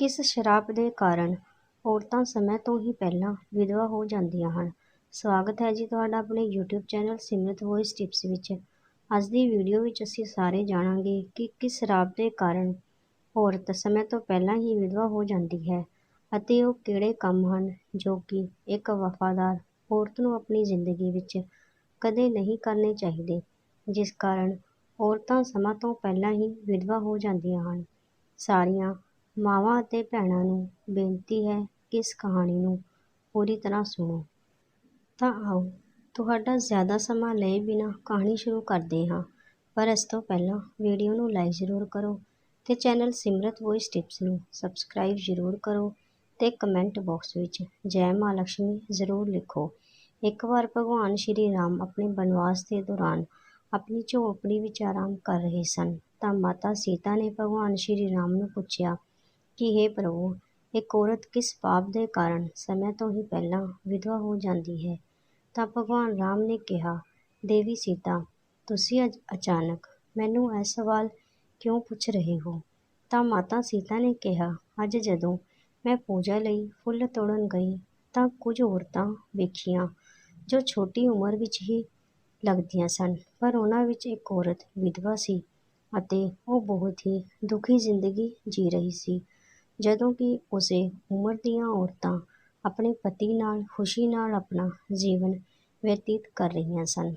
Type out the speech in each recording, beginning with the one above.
ਕਿਸ ਸ਼ਰਾਪ ਦੇ ਕਾਰਨ ਔਰਤਾਂ ਸਮੇਂ ਤੋਂ ਹੀ ਪਹਿਲਾਂ ਵਿਧਵਾ ਹੋ ਜਾਂਦੀਆਂ ਹਨ? ਸਵਾਗਤ ਹੈ ਜੀ ਤੁਹਾਡਾ ਆਪਣੇ YouTube channel Simrat voice tips ਵਿੱਚ। ਅੱਜ ਦੀ ਵੀਡੀਓ ਵਿੱਚ ਅਸੀਂ ਸਾਰੇ ਜਾਣਾਂਗੇ ਕਿ ਕਿਸ ਸ਼ਰਾਪ ਦੇ ਕਾਰਨ ਔਰਤ ਸਮੇਂ ਤੋਂ ਪਹਿਲਾਂ ਹੀ ਵਿਧਵਾ ਹੋ ਜਾਂਦੀ ਹੈ ਅਤੇ ਉਹ ਕਿਹੜੇ ਕੰਮ ਹਨ ਜੋ ਕਿ ਇੱਕ ਵਫਾਦਾਰ ਔਰਤ ਨੂੰ ਆਪਣੀ ਜ਼ਿੰਦਗੀ ਵਿੱਚ ਕਦੇ ਨਹੀਂ ਕਰਨੇ ਚਾਹੀਦੇ, ਜਿਸ ਕਾਰਨ ਔਰਤਾਂ ਸਮਾਂ ਤੋਂ ਪਹਿਲਾਂ ਹੀ ਵਿਧਵਾ ਹੋ ਜਾਂਦੀਆਂ ਹਨ। ਸਾਰੀਆਂ ਮਾਵਾਂ ਅਤੇ ਭੈਣਾਂ ਨੂੰ ਬੇਨਤੀ ਹੈ ਕਿ ਇਸ ਕਹਾਣੀ ਨੂੰ ਪੂਰੀ ਤਰ੍ਹਾਂ ਸੁਣੋ। ਤਾਂ ਆਓ, ਤੁਹਾਡਾ ਜ਼ਿਆਦਾ ਸਮਾਂ ਲਏ ਬਿਨਾਂ ਕਹਾਣੀ ਸ਼ੁਰੂ ਕਰਦੇ ਹਾਂ। ਪਰ ਇਸ ਤੋਂ ਪਹਿਲਾਂ ਵੀਡੀਓ ਨੂੰ ਲਾਈਕ ਜ਼ਰੂਰ ਕਰੋ ਤੇ ਚੈਨਲ ਸਿਮਰਤ ਵੌਇਸ ਟਿਪਸ ਨੂੰ ਸਬਸਕ੍ਰਾਈਬ ਜ਼ਰੂਰ ਕਰੋ ਤੇ ਕਮੈਂਟ ਬਾਕਸ ਵਿੱਚ ਜੈ ਮਾਂ ਲక్ష్ਮੀ ਜ਼ਰੂਰ ਲਿਖੋ। ਇੱਕ ਵਾਰ ਭਗਵਾਨ ਸ਼੍ਰੀ ਰਾਮ ਆਪਣੇ ਬਨਵਾਸ ਦੇ ਦੌਰਾਨ ਆਪਣੀ ਝੋਪੜੀ ਵਿੱਚ ਆਰਾਮ ਕਰ ਰਹੇ ਸਨ ਤਾਂ ਮਾਤਾ ਸੀਤਾ ਨੇ ਭਗਵਾਨ ਸ਼੍ਰੀ ਰਾਮ ਨੂੰ ਪੁੱਛਿਆ ਕਿ हे ਪ੍ਰਭੂ, ਇੱਕ ਔਰਤ ਕਿਸ ਪਾਪ ਦੇ ਕਾਰਨ ਸਮੇਂ ਤੋਂ ਹੀ ਪਹਿਲਾਂ ਵਿਧਵਾ ਹੋ ਜਾਂਦੀ ਹੈ? ਤਾਂ ਭਗਵਾਨ ਰਾਮ ਨੇ ਕਿਹਾ, ਦੇਵੀ ਸੀਤਾ, ਤੁਸੀਂ ਅੱਜ, ਅਚਾਨਕ ਮੈਨੂੰ ਇਹ ਸਵਾਲ ਕਿਉਂ ਪੁੱਛ ਰਹੇ ਹੋ? ਤਾਂ ਮਾਤਾ ਸੀਤਾ ਨੇ ਕਿਹਾ, ਅੱਜ ਜਦੋਂ ਮੈਂ ਪੂਜਾ ਲਈ ਫੁੱਲ ਤੋੜਨ ਗਈ, ਤਾਂ ਕੁਝ ਔਰਤਾਂ ਵੇਖੀਆਂ ਜੋ ਛੋਟੀ ਉਮਰ ਵਿੱਚ ਹੀ ਲੱਗਦੀਆਂ ਸਨ, ਪਰ ਉਹਨਾਂ ਵਿੱਚ ਇੱਕ ਔਰਤ ਵਿਧਵਾ ਸੀ ਅਤੇ ਉਹ ਬਹੁਤ ਹੀ ਦੁਖੀ ਜ਼ਿੰਦਗੀ ਜੀ ਰਹੀ ਸੀ। ਜਦੋਂ ਕਿ ਉਸੇ ਉਮਰ ਦੀਆਂ ਔਰਤਾਂ ਆਪਣੇ ਪਤੀ ਨਾਲ, ਖੁਸ਼ੀ ਨਾਲ ਆਪਣਾ ਜੀਵਨ ਬਤੀਤ ਕਰ ਰਹੀਆਂ ਸਨ।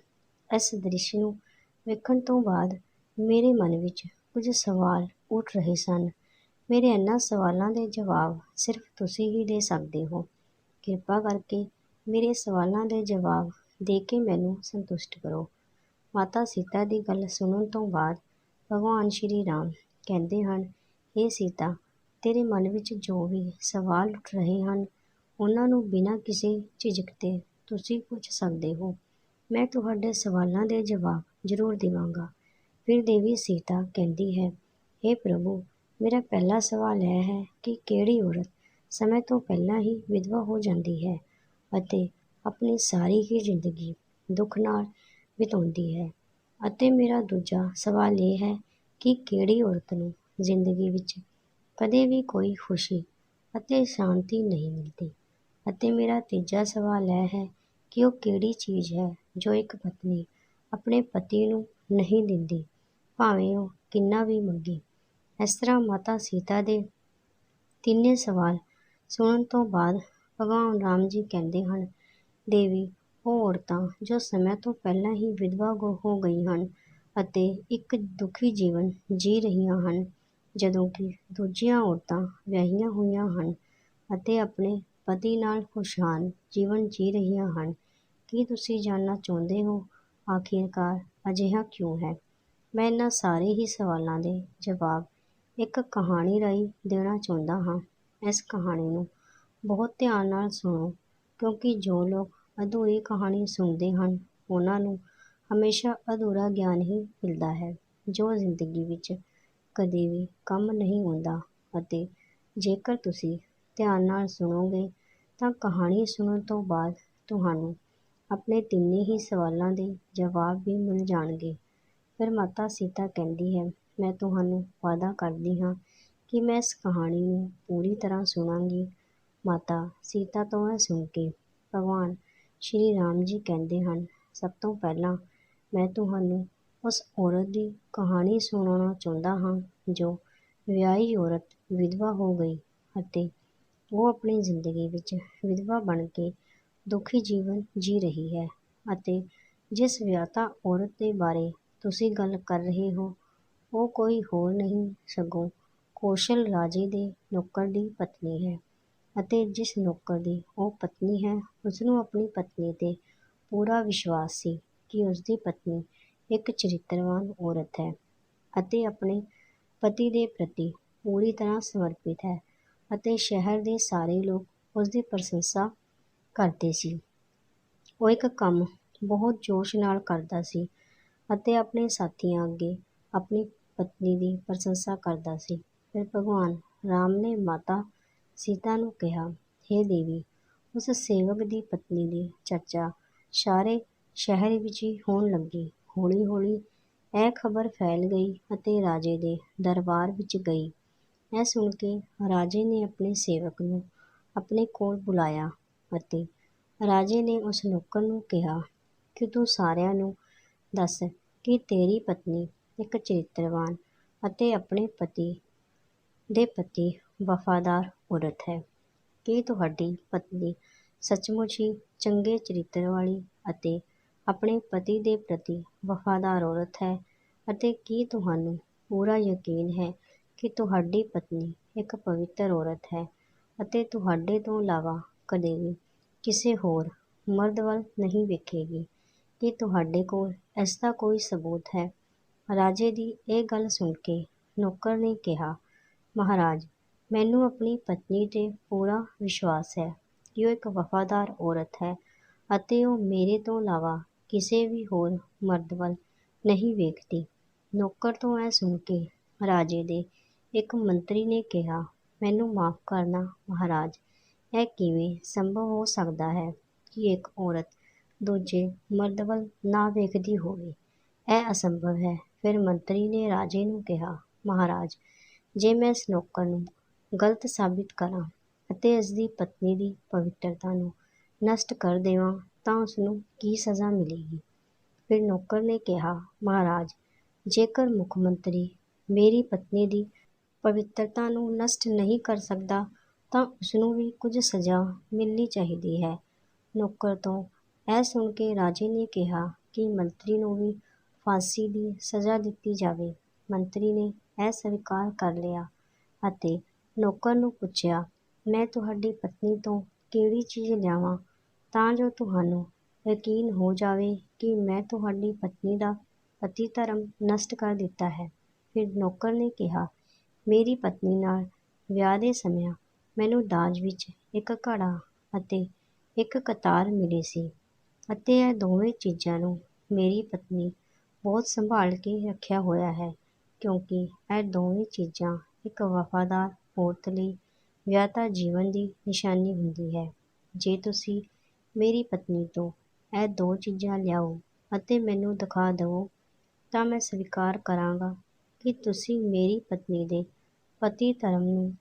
ਇਸ ਦ੍ਰਿਸ਼ ਨੂੰ ਵੇਖਣ ਤੋਂ ਬਾਅਦ ਮੇਰੇ ਮਨ ਵਿੱਚ ਕੁਝ ਸਵਾਲ ਉੱਠ ਰਹੇ ਸਨ। ਮੇਰੇ ਇਹਨਾਂ ਸਵਾਲਾਂ ਦੇ ਜਵਾਬ ਸਿਰਫ ਤੁਸੀਂ ਹੀ ਦੇ ਸਕਦੇ ਹੋ। ਕਿਰਪਾ ਕਰਕੇ ਮੇਰੇ ਸਵਾਲਾਂ ਦੇ ਜਵਾਬ ਦੇ ਕੇ ਮੈਨੂੰ ਸੰਤੁਸ਼ਟ ਕਰੋ। ਮਾਤਾ ਸੀਤਾ ਦੀ ਗੱਲ ਸੁਣਨ ਤੋਂ ਬਾਅਦ ਭਗਵਾਨ ਸ਼੍ਰੀ ਰਾਮ ਕਹਿੰਦੇ ਹਨ ਇਹ ਸੀਤਾ ਤੇਰੇ ਮਨ ਵਿੱਚ ਜੋ ਵੀ ਸਵਾਲ ਉੱਠ ਰਹੇ ਹਨ, ਉਹਨਾਂ ਨੂੰ ਬਿਨਾਂ ਕਿਸੇ ਝਿਜਕ ਦੇ ਤੁਸੀਂ ਪੁੱਛ ਸਕਦੇ ਹੋ। ਮੈਂ ਤੁਹਾਡੇ ਸਵਾਲਾਂ ਦੇ ਜਵਾਬ ਜ਼ਰੂਰ ਦੇਵਾਂਗਾ। ਫਿਰ ਦੇਵੀ ਸੀਤਾ ਕਹਿੰਦੀ ਹੈ हे ਪ੍ਰਭੂ, ਮੇਰਾ ਪਹਿਲਾ ਸਵਾਲ ਇਹ ਹੈ ਕਿ ਕਿਹੜੀ ਔਰਤ ਸਮੇਂ ਤੋਂ ਪਹਿਲਾਂ ਹੀ ਵਿਧਵਾ ਹੋ ਜਾਂਦੀ ਹੈ ਅਤੇ ਆਪਣੀ ਸਾਰੀ ਹੀ ਜ਼ਿੰਦਗੀ ਦੁੱਖ ਨਾਲ ਬਿਤਾਉਂਦੀ ਹੈ? ਅਤੇ ਮੇਰਾ ਦੂਜਾ ਸਵਾਲ ਇਹ ਹੈ ਕਿ ਕਿਹੜੀ ਔਰਤ ਨੂੰ ਜ਼ਿੰਦਗੀ ਵਿੱਚ ਕਦੇ ਵੀ ਕੋਈ ਖੁਸ਼ੀ ਅਤੇ ਸ਼ਾਂਤੀ ਨਹੀਂ ਮਿਲਦੀ। ਅਤੇ ਮੇਰਾ ਤੀਜਾ ਸਵਾਲ ਇਹ ਹੈ ਕਿ ਉਹ ਕਿਹੜੀ ਚੀਜ਼ ਹੈ ਜੋ ਇੱਕ ਪਤਨੀ ਆਪਣੇ ਪਤੀ ਨੂੰ ਨਹੀਂ ਦਿੰਦੀ, ਭਾਵੇਂ ਉਹ ਕਿੰਨਾ ਵੀ ਮੰਗੇ। ਇਸ ਤਰ੍ਹਾਂ ਮਾਤਾ ਸੀਤਾ ਦੇ ਤਿੰਨੇ ਸਵਾਲ ਸੁਣਨ ਤੋਂ ਬਾਅਦ ਭਗਵਾਨ ਰਾਮ ਜੀ ਕਹਿੰਦੇ ਹਨ, ਦੇਵੀ, ਉਹ ਔਰਤਾਂ ਜੋ ਸਮੇਂ ਤੋਂ ਪਹਿਲਾਂ ਹੀ ਵਿਧਵਾ ਹੋ ਗਈ ਹਨ ਅਤੇ ਇੱਕ ਦੁਖੀ ਜੀਵਨ ਜੀ ਰਹੀਆਂ ਹਨ ਜਦੋਂ ਕਿ ਦੂਜੀਆਂ ਔਰਤਾਂ ਵਿਆਹੀਆਂ ਹੋਈਆਂ ਹਨ ਅਤੇ ਆਪਣੇ ਪਤੀ ਨਾਲ ਖੁਸ਼ਹਾਲ ਜੀਵਨ ਜੀ ਰਹੀਆਂ ਹਨ, ਕੀ ਤੁਸੀਂ ਜਾਣਨਾ ਚਾਹੁੰਦੇ ਹੋ ਆਖਿਰਕਾਰ ਅਜਿਹਾ ਕਿਉਂ ਹੈ? ਮੈਂ ਇਹਨਾਂ ਸਾਰੇ ਹੀ ਸਵਾਲਾਂ ਦੇ ਜਵਾਬ ਇੱਕ ਕਹਾਣੀ ਰਾਹੀਂ ਦੇਣਾ ਚਾਹੁੰਦਾ ਹਾਂ। ਇਸ ਕਹਾਣੀ ਨੂੰ ਬਹੁਤ ਧਿਆਨ ਨਾਲ ਸੁਣੋ, ਕਿਉਂਕਿ ਜੋ ਲੋਕ ਅਧੂਰੀ ਕਹਾਣੀ ਸੁਣਦੇ ਹਨ, ਉਹਨਾਂ ਨੂੰ ਹਮੇਸ਼ਾ ਅਧੂਰਾ ਗਿਆਨ ਹੀ ਮਿਲਦਾ ਹੈ, ਜੋ ਜ਼ਿੰਦਗੀ ਵਿੱਚ ਕਦੇ ਵੀ ਕੰਮ ਨਹੀਂ ਆਉਂਦਾ ਅਤੇ ਜੇਕਰ ਤੁਸੀਂ ਧਿਆਨ ਨਾਲ ਸੁਣੋਗੇ ਤਾਂ ਕਹਾਣੀ ਸੁਣਨ ਤੋਂ ਬਾਅਦ ਤੁਹਾਨੂੰ ਆਪਣੇ ਤਿੰਨੇ ਹੀ ਸਵਾਲਾਂ ਦੇ ਜਵਾਬ ਵੀ ਮਿਲ ਜਾਣਗੇ। ਫਿਰ ਮਾਤਾ ਸੀਤਾ ਕਹਿੰਦੀ ਹੈ, ਮੈਂ ਤੁਹਾਨੂੰ ਵਾਅਦਾ ਕਰਦੀ ਹਾਂ ਕਿ ਮੈਂ ਇਸ ਕਹਾਣੀ ਨੂੰ ਪੂਰੀ ਤਰ੍ਹਾਂ ਸੁਣਾਂਗੀ। ਮਾਤਾ ਸੀਤਾ ਤੋਂ ਇਹ ਸੁਣ ਕੇ ਭਗਵਾਨ ਸ਼੍ਰੀ ਰਾਮ ਜੀ ਕਹਿੰਦੇ ਹਨ, ਸਭ ਤੋਂ ਪਹਿਲਾਂ ਮੈਂ ਤੁਹਾਨੂੰ ਉਸ ਔਰਤ ਦੀ ਕਹਾਣੀ ਸੁਣਾਉਣਾ ਚਾਹੁੰਦਾ ਹਾਂ, ਜੋ ਵਿਆਹੀ ਔਰਤ ਵਿਧਵਾ ਹੋ ਗਈ ਅਤੇ ਉਹ ਆਪਣੀ ਜ਼ਿੰਦਗੀ ਵਿੱਚ ਵਿਧਵਾ ਬਣ ਕੇ ਦੁਖੀ ਜੀਵਨ ਜੀ ਰਹੀ ਹੈ ਅਤੇ ਜਿਸ ਵਿਆਹਤਾ ਔਰਤ ਦੇ ਬਾਰੇ ਤੁਸੀਂ ਗੱਲ ਕਰ ਰਹੇ ਹੋ, ਉਹ ਕੋਈ ਹੋਰ ਨਹੀਂ ਸਗੋਂ ਕੌਸ਼ਲ ਰਾਜੇ ਦੇ ਨੌਕਰ ਦੀ ਪਤਨੀ ਹੈ ਅਤੇ ਜਿਸ ਨੌਕਰ ਦੀ ਉਹ ਪਤਨੀ ਹੈ ਉਸ ਨੂੰ ਆਪਣੀ ਪਤਨੀ 'ਤੇ ਪੂਰਾ ਵਿਸ਼ਵਾਸ ਸੀ ਕਿ ਉਸ ਦੀ ਪਤਨੀ ਇੱਕ ਚਰਿੱਤਰਵਾਨ ਔਰਤ ਹੈ ਅਤੇ ਆਪਣੇ ਪਤੀ ਦੇ ਪ੍ਰਤੀ ਪੂਰੀ ਤਰ੍ਹਾਂ ਸਮਰਪਿਤ ਹੈ ਅਤੇ ਸ਼ਹਿਰ ਦੇ ਸਾਰੇ ਲੋਕ ਉਸ ਦੀ ਪ੍ਰਸ਼ੰਸਾ ਕਰਦੇ ਸੀ। ਉਹ ਇੱਕ ਕੰਮ ਬਹੁਤ ਜੋਸ਼ ਨਾਲ ਕਰਦਾ ਸੀ ਅਤੇ ਆਪਣੇ ਸਾਥੀਆਂ ਅੱਗੇ ਆਪਣੀ ਪਤਨੀ ਦੀ ਪ੍ਰਸ਼ੰਸਾ ਕਰਦਾ ਸੀ। ਫਿਰ ਭਗਵਾਨ ਰਾਮ ਨੇ ਮਾਤਾ ਸੀਤਾ ਨੂੰ ਕਿਹਾ हे ਦੇਵੀ, ਉਸ ਸੇਵਕ ਦੀ ਪਤਨੀ ਦੀ ਚਰਚਾ ਸਾਰੇ ਸ਼ਹਿਰ ਵਿੱਚ ਹੀ ਹੋਣ ਲੱਗੀ। ਹੌਲੀ ਹੌਲੀ ਇਹ ਖਬਰ ਫੈਲ ਗਈ ਅਤੇ ਰਾਜੇ ਦੇ ਦਰਬਾਰ ਵਿੱਚ ਗਈ। ਇਹ ਸੁਣ ਕੇ ਰਾਜੇ ਨੇ ਆਪਣੇ ਸੇਵਕ ਨੂੰ ਆਪਣੇ ਕੋਲ ਬੁਲਾਇਆ ਅਤੇ ਰਾਜੇ ਨੇ ਉਸ ਨੌਕਰ ਨੂੰ ਕਿਹਾ ਕਿ ਤੂੰ ਸਾਰਿਆਂ ਨੂੰ ਦੱਸ ਕਿ ਤੇਰੀ ਪਤਨੀ ਇੱਕ ਚਰਿੱਤਰਵਾਨ ਅਤੇ ਆਪਣੇ ਪਤੀ ਦੇ ਪ੍ਰਤੀ ਵਫ਼ਾਦਾਰ ਔਰਤ ਹੈ। ਕੀ ਤੁਹਾਡੀ ਪਤਨੀ ਸੱਚਮੁੱਚ ਹੀ ਚੰਗੇ ਚਰਿੱਤਰ ਵਾਲੀ ਅਤੇ ਆਪਣੇ ਪਤੀ ਦੇ ਪ੍ਰਤੀ ਵਫ਼ਾਦਾਰ ਔਰਤ ਹੈ ਅਤੇ ਕੀ ਤੁਹਾਨੂੰ ਪੂਰਾ ਯਕੀਨ ਹੈ ਕਿ ਤੁਹਾਡੀ ਪਤਨੀ ਇੱਕ ਪਵਿੱਤਰ ਔਰਤ ਹੈ ਅਤੇ ਤੁਹਾਡੇ ਤੋਂ ਇਲਾਵਾ ਕਦੇ ਵੀ ਕਿਸੇ ਹੋਰ ਮਰਦ ਵੱਲ ਨਹੀਂ ਵੇਖੇਗੀ? ਕੀ ਤੁਹਾਡੇ ਕੋਲ ਇਸ ਦਾ ਕੋਈ ਸਬੂਤ ਹੈ? ਰਾਜੇ ਦੀ ਇਹ ਗੱਲ ਸੁਣ ਕੇ ਨੌਕਰ ਨੇ ਕਿਹਾ, ਮਹਾਰਾਜ, ਮੈਨੂੰ ਆਪਣੀ ਪਤਨੀ 'ਤੇ ਪੂਰਾ ਵਿਸ਼ਵਾਸ ਹੈ ਕਿ ਉਹ ਇੱਕ ਵਫ਼ਾਦਾਰ ਔਰਤ ਹੈ ਅਤੇ ਉਹ ਮੇਰੇ ਤੋਂ ਇਲਾਵਾ ਕਿਸੇ ਵੀ ਹੋਰ ਮਰਦ ਵੱਲ ਨਹੀਂ ਵੇਖਦੀ। ਨੌਕਰ ਤੋਂ ਇਹ ਸੁਣ ਕੇ ਰਾਜੇ ਦੇ ਇੱਕ ਮੰਤਰੀ ਨੇ ਕਿਹਾ, ਮੈਨੂੰ ਮਾਫ਼ ਕਰਨਾ ਮਹਾਰਾਜ, ਇਹ ਕਿਵੇਂ ਸੰਭਵ ਹੋ ਸਕਦਾ ਹੈ ਕਿ ਇੱਕ ਔਰਤ ਦੂਜੇ ਮਰਦ ਵੱਲ ਨਾ ਵੇਖਦੀ ਹੋਵੇ? ਇਹ ਅਸੰਭਵ ਹੈ। ਫਿਰ ਮੰਤਰੀ ਨੇ ਰਾਜੇ ਨੂੰ ਕਿਹਾ, ਮਹਾਰਾਜ, ਜੇ ਮੈਂ ਇਸ ਨੌਕਰ ਨੂੰ ਗਲਤ ਸਾਬਿਤ ਕਰਾਂ ਅਤੇ ਇਸ ਦੀ ਪਤਨੀ ਦੀ ਪਵਿੱਤਰਤਾ ਨੂੰ ਨਸ਼ਟ ਕਰ ਦੇਵਾਂ ਤਾਂ ਉਸਨੂੰ ਕੀ ਸਜ਼ਾ ਮਿਲੇਗੀ? ਫਿਰ ਨੌਕਰ ਨੇ ਕਿਹਾ, ਮਹਾਰਾਜ, ਜੇਕਰ ਮੁੱਖ ਮੰਤਰੀ ਮੇਰੀ ਪਤਨੀ ਦੀ ਪਵਿੱਤਰਤਾ ਨੂੰ ਨਸ਼ਟ ਨਹੀਂ ਕਰ ਸਕਦਾ, ਤਾਂ ਉਸਨੂੰ ਵੀ ਕੁਝ ਸਜ਼ਾ ਮਿਲਣੀ ਚਾਹੀਦੀ ਹੈ। ਨੌਕਰ ਤੋਂ ਇਹ ਸੁਣ ਕੇ ਰਾਜੇ ਨੇ ਕਿਹਾ ਕਿ ਮੰਤਰੀ ਨੂੰ ਵੀ ਫਾਂਸੀ ਦੀ ਸਜ਼ਾ ਦਿੱਤੀ ਜਾਵੇ। ਮੰਤਰੀ ਨੇ ਇਹ ਸਵੀਕਾਰ ਕਰ ਲਿਆ ਅਤੇ ਨੌਕਰ ਨੂੰ ਪੁੱਛਿਆ, ਮੈਂ ਤੁਹਾਡੀ ਪਤਨੀ ਤੋਂ ਕਿਹੜੀ ਚੀਜ਼ ਲਿਆਵਾਂ? ਤਾਂ ਜੋ ਤੁਹਾਨੂੰ ਯਕੀਨ ਹੋ ਜਾਵੇ ਕਿ ਮੈਂ ਤੁਹਾਡੀ ਪਤਨੀ ਦਾ ਪਤੀ ਧਰਮ ਨਸ਼ਟ ਕਰ ਦਿੱਤਾ ਹੈ। ਫਿਰ ਨੌਕਰ ਨੇ ਕਿਹਾ, ਮੇਰੀ ਪਤਨੀ ਨਾਲ ਵਿਆਹ ਦੇ ਸਮਿਆਂ ਮੈਨੂੰ ਦਾਜ ਵਿੱਚ ਇੱਕ ਘੜਾ ਅਤੇ ਇੱਕ ਕਤਾਰ ਮਿਲੀ ਸੀ ਅਤੇ ਇਹ ਦੋਵੇਂ ਚੀਜ਼ਾਂ ਨੂੰ ਮੇਰੀ ਪਤਨੀ ਬਹੁਤ ਸੰਭਾਲ ਕੇ ਰੱਖਿਆ ਹੋਇਆ ਹੈ, ਕਿਉਂਕਿ ਇਹ ਦੋਵੇਂ ਚੀਜ਼ਾਂ ਇੱਕ ਵਫ਼ਾਦਾਰ ਔਰਤ ਲਈ ਵਿਆਹਤਾ ਜੀਵਨ ਦੀ ਨਿਸ਼ਾਨੀ ਹੁੰਦੀ ਹੈ। ਜੇ ਤੁਸੀਂ ਮੇਰੀ ਪਤਨੀ ਤੋਂ ਇਹ ਦੋ ਚੀਜ਼ਾਂ ਲਿਆਓ ਅਤੇ ਮੈਨੂੰ ਦਿਖਾ ਦਿਓ ਤਾਂ ਮੈਂ ਸਵੀਕਾਰ ਕਰਾਂਗਾ ਕਿ ਤੁਸੀਂ ਮੇਰੀ ਪਤਨੀ ਦੇ ਪਤੀ ਧਰਮ ਨੂੰ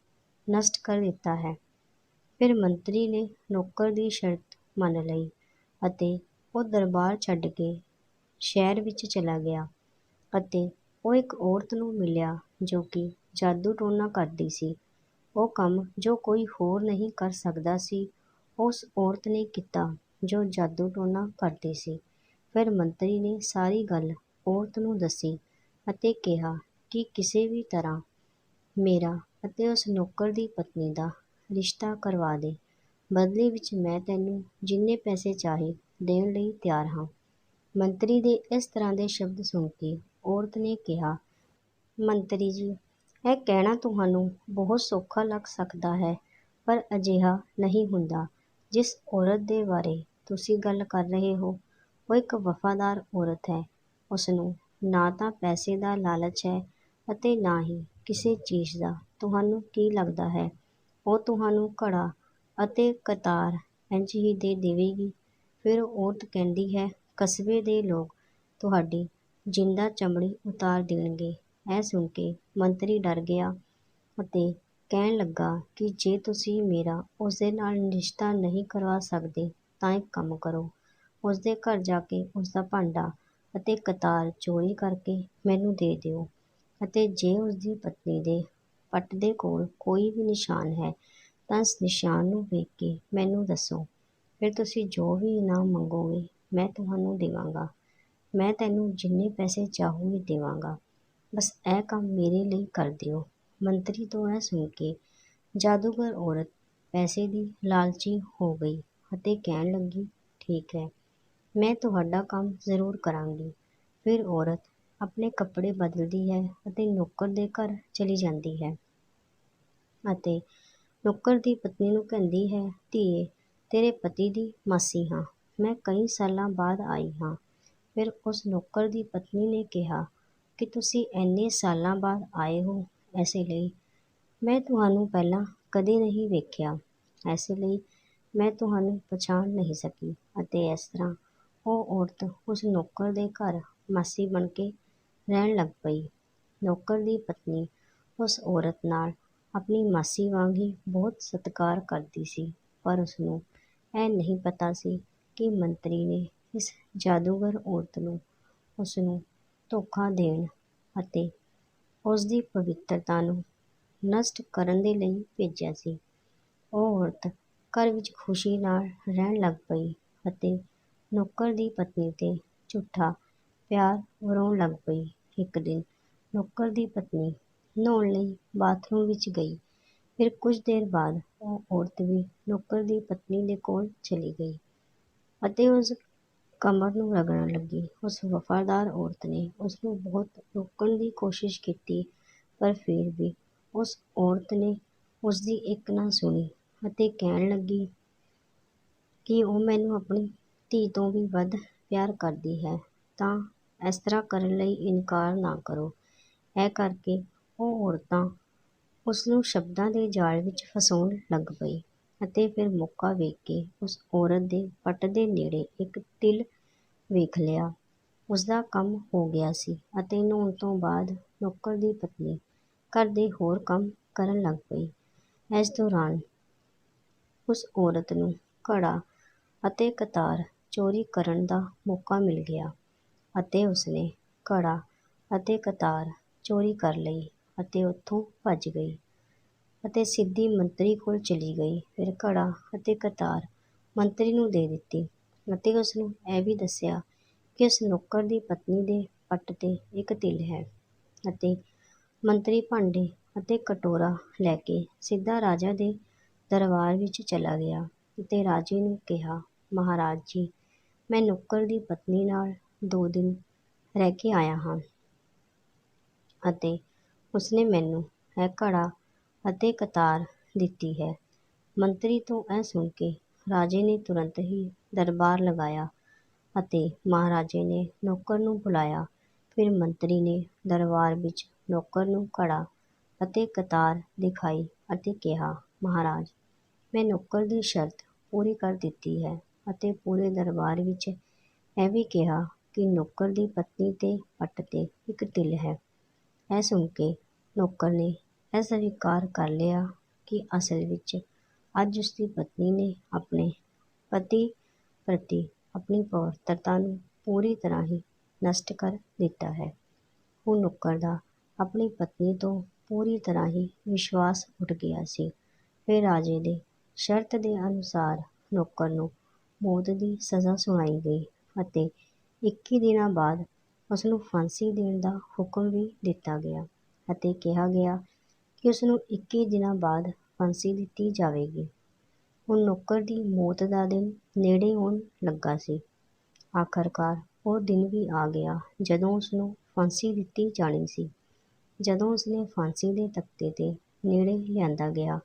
ਨਸ਼ਟ ਕਰ ਦਿੱਤਾ ਹੈ। ਫਿਰ ਮੰਤਰੀ ਨੇ ਨੌਕਰ ਦੀ ਸ਼ਰਤ ਮੰਨ ਲਈ ਅਤੇ ਉਹ ਦਰਬਾਰ ਛੱਡ ਕੇ ਸ਼ਹਿਰ ਵਿੱਚ ਚਲਾ ਗਿਆ ਅਤੇ ਉਹ ਇੱਕ ਔਰਤ ਨੂੰ ਮਿਲਿਆ ਜੋ ਕਿ ਜਾਦੂ ਟੋਨਾ ਕਰਦੀ ਸੀ। ਉਹ ਕੰਮ ਜੋ ਕੋਈ ਹੋਰ ਨਹੀਂ ਕਰ ਸਕਦਾ ਸੀ ਉਸ ਔਰਤ ਨੇ ਕੀਤਾ, ਜੋ ਜਾਦੂ ਟੋਨਾ ਕਰਦੀ ਸੀ। ਫਿਰ ਮੰਤਰੀ ਨੇ ਸਾਰੀ ਗੱਲ ਔਰਤ ਨੂੰ ਦੱਸੀ ਅਤੇ ਕਿਹਾ ਕਿ ਕਿਸੇ ਵੀ ਤਰ੍ਹਾਂ ਮੇਰਾ ਅਤੇ ਉਸ ਨੌਕਰ ਦੀ ਪਤਨੀ ਦਾ ਰਿਸ਼ਤਾ ਕਰਵਾ ਦੇ। ਬਦਲੇ ਵਿੱਚ ਮੈਂ ਤੈਨੂੰ ਜਿੰਨੇ ਪੈਸੇ ਚਾਹੇ ਦੇਣ ਲਈ ਤਿਆਰ ਹਾਂ। ਮੰਤਰੀ ਦੇ ਇਸ ਤਰ੍ਹਾਂ ਦੇ ਸ਼ਬਦ ਸੁਣ ਕੇ ਔਰਤ ਨੇ ਕਿਹਾ, ਮੰਤਰੀ ਜੀ, ਇਹ ਕਹਿਣਾ ਤੁਹਾਨੂੰ ਬਹੁਤ ਸੌਖਾ ਲੱਗ ਸਕਦਾ ਹੈ, ਪਰ ਅਜਿਹਾ ਨਹੀਂ ਹੁੰਦਾ। ਜਿਸ ਔਰਤ ਦੇ ਬਾਰੇ ਤੁਸੀਂ ਗੱਲ ਕਰ ਰਹੇ ਹੋ, ਉਹ ਇੱਕ ਵਫ਼ਾਦਾਰ ਔਰਤ ਹੈ। ਉਸ ਨੂੰ ਨਾ ਤਾਂ ਪੈਸੇ ਦਾ ਲਾਲਚ ਹੈ ਅਤੇ ਨਾ ਹੀ ਕਿਸੇ ਚੀਜ਼ ਦਾ। ਤੁਹਾਨੂੰ ਕੀ ਲੱਗਦਾ ਹੈ? ਉਹ ਤੁਹਾਨੂੰ ਘੜਾ ਅਤੇ ਕਤਾਰ ਇੰਝ ਹੀ ਦੇ ਦੇਵੇਗੀ। ਫਿਰ ਔਰਤ ਕਹਿੰਦੀ ਹੈ, ਕਸਬੇ ਦੇ ਲੋਕ ਤੁਹਾਡੀ ਜਿੰਦਾ ਚਮੜੀ ਉਤਾਰ ਦੇਣਗੇ। ਇਹ ਸੁਣ ਕੇ ਮੰਤਰੀ ਡਰ ਗਿਆ ਅਤੇ ਕਹਿਣ ਲੱਗਾ ਕਿ ਜੇ ਤੁਸੀਂ ਮੇਰਾ ਉਸਦੇ ਨਾਲ ਰਿਸ਼ਤਾ ਨਹੀਂ ਕਰਵਾ ਸਕਦੇ, ਤਾਂ ਇੱਕ ਕੰਮ ਕਰੋ। ਉਸਦੇ ਘਰ ਜਾ ਕੇ ਉਸਦਾ ਭਾਂਡਾ ਅਤੇ ਕਤਾਰ ਚੋਰੀ ਕਰਕੇ ਮੈਨੂੰ ਦੇ ਦਿਓ ਅਤੇ ਜੇ ਉਸਦੀ ਪਤਨੀ ਦੇ ਪੱਟ ਦੇ ਕੋਲ ਕੋਈ ਵੀ ਨਿਸ਼ਾਨ ਹੈ, ਤਾਂ ਇਸ ਨਿਸ਼ਾਨ ਨੂੰ ਵੇਖ ਕੇ ਮੈਨੂੰ ਦੱਸੋ। ਫਿਰ ਤੁਸੀਂ ਜੋ ਵੀ ਇਨਾਮ ਮੰਗੋਗੇ, ਮੈਂ ਤੁਹਾਨੂੰ ਦੇਵਾਂਗਾ। ਮੈਂ ਤੈਨੂੰ ਜਿੰਨੇ ਪੈਸੇ ਚਾਹੋਗੇ, ਦੇਵਾਂਗਾ। ਬਸ ਇਹ ਕੰਮ ਮੇਰੇ ਲਈ ਕਰ ਦਿਓ। ਮੰਤਰੀ ਤੋਂ ਇਹ ਸੁਣ ਕੇ ਜਾਦੂਗਰ ਔਰਤ ਪੈਸੇ ਦੀ ਲਾਲਚੀ ਹੋ ਗਈ ਅਤੇ ਕਹਿਣ ਲੱਗੀ, ਠੀਕ ਹੈ, ਮੈਂ ਤੁਹਾਡਾ ਕੰਮ ਜ਼ਰੂਰ ਕਰਾਂਗੀ। ਫਿਰ ਔਰਤ ਆਪਣੇ ਕੱਪੜੇ ਬਦਲਦੀ ਹੈ ਅਤੇ ਨੌਕਰ ਦੇ ਘਰ ਚਲੀ ਜਾਂਦੀ ਹੈ ਅਤੇ ਨੌਕਰ ਦੀ ਪਤਨੀ ਨੂੰ ਕਹਿੰਦੀ ਹੈ, ਧੀਏ, ਤੇਰੇ ਪਤੀ ਦੀ ਮਾਸੀ ਹਾਂ, ਮੈਂ ਕਈ ਸਾਲਾਂ ਬਾਅਦ ਆਈ ਹਾਂ। ਫਿਰ ਉਸ ਨੌਕਰ ਦੀ ਪਤਨੀ ਨੇ ਕਿਹਾ ਕਿ ਤੁਸੀਂ ਇੰਨੇ ਸਾਲਾਂ ਬਾਅਦ ਆਏ ਹੋ ਐਸੇ ਲਈ ਮੈਂ ਤੁਹਾਨੂੰ ਪਹਿਲਾਂ ਕਦੇ ਨਹੀਂ ਵੇਖਿਆ। ਐਸੇ ਲਈ ਮੈਂ ਤੁਹਾਨੂੰ ਪਛਾਣ ਨਹੀਂ ਸਕੀ ਅਤੇ ਇਸ ਤਰ੍ਹਾਂ ਉਹ ਔਰਤ ਉਸ ਨੌਕਰ ਦੇ ਘਰ ਮਾਸੀ ਬਣ ਕੇ ਰਹਿਣ ਲੱਗ ਪਈ। ਨੌਕਰ ਦੀ ਪਤਨੀ ਉਸ ਔਰਤ ਨਾਲ ਆਪਣੀ ਮਾਸੀ ਵਾਂਗ ਹੀ ਬਹੁਤ ਸਤਿਕਾਰ ਕਰਦੀ ਸੀ, ਪਰ ਉਸਨੂੰ ਇਹ ਨਹੀਂ ਪਤਾ ਸੀ ਕਿ ਮੰਤਰੀ ਨੇ ਇਸ ਜਾਦੂਗਰ ਔਰਤ ਨੂੰ ਉਸਨੂੰ ਧੋਖਾ ਦੇਣ ਅਤੇ ਉਸ ਦੀ ਪਵਿੱਤਰਤਾ ਨੂੰ ਨਸ਼ਟ ਕਰਨ ਦੇ ਲਈ ਭੇਜਿਆ ਸੀ। ਉਹ ਔਰਤ ਘਰ ਵਿੱਚ ਖੁਸ਼ੀ ਨਾਲ ਰਹਿਣ ਲੱਗ ਪਈ ਅਤੇ ਨੌਕਰ ਦੀ ਪਤਨੀ ਤੇ ਝੂਠਾ ਪਿਆਰ ਵਰਾਉਣ ਲੱਗ ਪਈ। ਇੱਕ ਦਿਨ ਨੌਕਰ ਦੀ ਪਤਨੀ ਨਹਾਉਣ ਲਈ ਬਾਥਰੂਮ ਵਿੱਚ ਗਈ। ਫਿਰ ਕੁਝ ਦੇਰ ਬਾਅਦ ਉਹ ਔਰਤ ਵੀ ਨੌਕਰ ਦੀ ਪਤਨੀ ਦੇ ਕੋਲ ਚਲੀ ਗਈ ਅਤੇ ਉਸ ਕਮਰ ਨੂੰ ਰਗੜਨ ਲੱਗੀ। ਉਸ ਵਫ਼ਾਦਾਰ ਔਰਤ ਨੇ ਉਸਨੂੰ ਬਹੁਤ ਰੋਕਣ ਦੀ ਕੋਸ਼ਿਸ਼ ਕੀਤੀ, ਪਰ ਫਿਰ ਵੀ ਉਸ ਔਰਤ ਨੇ ਉਸ ਦੀ ਇੱਕ ਨਾ ਸੁਣੀ ਅਤੇ ਕਹਿਣ ਲੱਗੀ ਕਿ ਉਹ ਮੈਨੂੰ ਆਪਣੀ ਧੀ ਤੋਂ ਵੀ ਵੱਧ ਪਿਆਰ ਕਰਦੀ ਹੈ, ਤਾਂ ਇਸ ਤਰ੍ਹਾਂ ਕਰਨ ਲਈ ਇਨਕਾਰ ਨਾ ਕਰੋ। ਇਹ ਕਰਕੇ ਉਹ ਔਰਤਾਂ ਉਸਨੂੰ ਸ਼ਬਦਾਂ ਦੇ ਜਾਲ ਵਿੱਚ ਫਸਾਉਣ ਲੱਗ ਪਈ। ਅਤੇ ਫਿਰ ਮੌਕਾ ਵੇਖ ਕੇ ਉਸ ਔਰਤ ਦੇ ਪੱਟ ਦੇ ਨੇੜੇ ਇੱਕ ਤਿਲ ਵੇਖ ਲਿਆ। ਉਸਦਾ ਕੰਮ ਹੋ ਗਿਆ ਸੀ ਅਤੇ ਨਹਾਉਣ ਤੋਂ ਬਾਅਦ ਨੌਕਰ ਦੀ ਪਤਨੀ ਘਰ ਦੇ ਹੋਰ ਕੰਮ ਕਰਨ ਲੱਗ ਪਈ। ਇਸ ਦੌਰਾਨ ਉਸ ਔਰਤ ਨੂੰ ਘੜਾ ਅਤੇ ਕਤਾਰ ਚੋਰੀ ਕਰਨ ਦਾ ਮੌਕਾ ਮਿਲ ਗਿਆ ਅਤੇ ਉਸਨੇ ਘੜਾ ਅਤੇ ਕਤਾਰ ਚੋਰੀ ਕਰ ਲਈ ਅਤੇ ਉੱਥੋਂ ਭੱਜ ਗਈ। ਅਤੇ ਸਿੱਧੀ ਮੰਤਰੀ ਕੋਲ ਚਲੀ ਗਈ। ਫਿਰ ਘੜਾ ਅਤੇ ਕਤਾਰ ਮੰਤਰੀ ਨੂੰ ਦੇ ਦਿੱਤੀ ਅਤੇ ਉਸ ਨੂੰ ਇਹ ਵੀ ਦੱਸਿਆ ਕਿ ਉਸ ਨੌਕਰ ਦੀ ਪਤਨੀ ਦੇ ਪੱਟ 'ਤੇ ਇੱਕ ਤਿਲ ਹੈ ਅਤੇ ਮੰਤਰੀ ਭਾਂਡੇ ਅਤੇ ਕਟੋਰਾ ਲੈ ਕੇ ਸਿੱਧਾ ਰਾਜਾ ਦੇ ਦਰਬਾਰ ਵਿੱਚ ਚਲਾ ਗਿਆ ਅਤੇ ਰਾਜੇ ਨੂੰ ਕਿਹਾ, ਮਹਾਰਾਜ ਜੀ, ਮੈਂ ਨੌਕਰ ਦੀ ਪਤਨੀ ਨਾਲ ਦੋ ਦਿਨ ਰਹਿ ਕੇ ਆਇਆ ਹਾਂ ਅਤੇ ਉਸਨੇ ਮੈਨੂੰ ਇਹ ਘੜਾ ਅਤੇ ਕਤਾਰ ਦਿੱਤੀ ਹੈ। ਮੰਤਰੀ ਤੋਂ ਇਹ ਸੁਣ ਕੇ ਰਾਜੇ ਨੇ ਤੁਰੰਤ ਹੀ ਦਰਬਾਰ ਲਗਾਇਆ ਅਤੇ ਮਹਾਰਾਜੇ ਨੇ ਨੌਕਰ ਨੂੰ ਬੁਲਾਇਆ। ਫਿਰ ਮੰਤਰੀ ਨੇ ਦਰਬਾਰ ਵਿੱਚ ਨੌਕਰ ਨੂੰ ਘੜਾ ਅਤੇ ਕਤਾਰ ਦਿਖਾਈ ਅਤੇ ਕਿਹਾ, ਮਹਾਰਾਜ, ਮੈਂ ਨੌਕਰ ਦੀ ਸ਼ਰਤ ਪੂਰੀ ਕਰ ਦਿੱਤੀ ਹੈ ਅਤੇ ਪੂਰੇ ਦਰਬਾਰ ਵਿੱਚ ਇਹ ਵੀ ਕਿਹਾ ਕਿ ਨੌਕਰ ਦੀ ਪਤਨੀ ਤੇ ਪੱਟ ਤੇ ਇੱਕ ਤਿਲ ਹੈ। ਇਹ ਸੁਣ ਕੇ ਨੌਕਰ ਨੇ ਇਹ ਸਵੀਕਾਰ ਕਰ ਲਿਆ ਕਿ ਅਸਲ ਵਿੱਚ ਅੱਜ ਉਸਦੀ ਪਤਨੀ ਨੇ ਆਪਣੇ ਪਤੀ ਪ੍ਰਤੀ ਆਪਣੀ ਪਵਿੱਤਰਤਾ ਨੂੰ ਪੂਰੀ ਤਰ੍ਹਾਂ ਹੀ ਨਸ਼ਟ ਕਰ ਦਿੱਤਾ ਹੈ। ਹੁਣ ਨੁੱਕਰ ਦਾ ਆਪਣੀ ਪਤਨੀ ਤੋਂ ਪੂਰੀ ਤਰ੍ਹਾਂ ਹੀ ਵਿਸ਼ਵਾਸ ਉੱਠ ਗਿਆ ਸੀ। ਫਿਰ ਰਾਜੇ ਦੇ ਸ਼ਰਤ ਦੇ ਅਨੁਸਾਰ ਨੌਕਰ ਨੂੰ ਮੌਤ ਦੀ ਸਜ਼ਾ ਸੁਣਾਈ ਗਈ ਅਤੇ 21 ਦਿਨਾਂ ਬਾਅਦ ਉਸ ਨੂੰ ਫਾਂਸੀ ਦੇਣ ਦਾ ਹੁਕਮ ਵੀ ਦਿੱਤਾ ਗਿਆ ਅਤੇ ਕਿਹਾ ਗਿਆ ਕਿ ਉਸ ਨੂੰ 21 ਦਿਨਾਂ ਬਾਅਦ ਫਾਂਸੀ ਦਿੱਤੀ ਜਾਵੇਗੀ। ਹੁਣ ਨੌਕਰ ਦੀ ਮੌਤ ਦਾ ਦਿਨ ਨੇੜੇ ਹੋਣ ਲੱਗਾ ਸੀ। ਆਖਰਕਾਰ ਉਹ ਦਿਨ ਵੀ ਆ ਗਿਆ ਜਦੋਂ ਉਸ ਨੂੰ ਫਾਂਸੀ ਦਿੱਤੀ ਜਾਣੀ ਸੀ। ਜਦੋਂ ਉਸਨੇ ਫਾਂਸੀ ਦੇ ਤਖਤੇ 'ਤੇ ਨੇੜੇ ਲਿਆਂਦਾ ਗਿਆ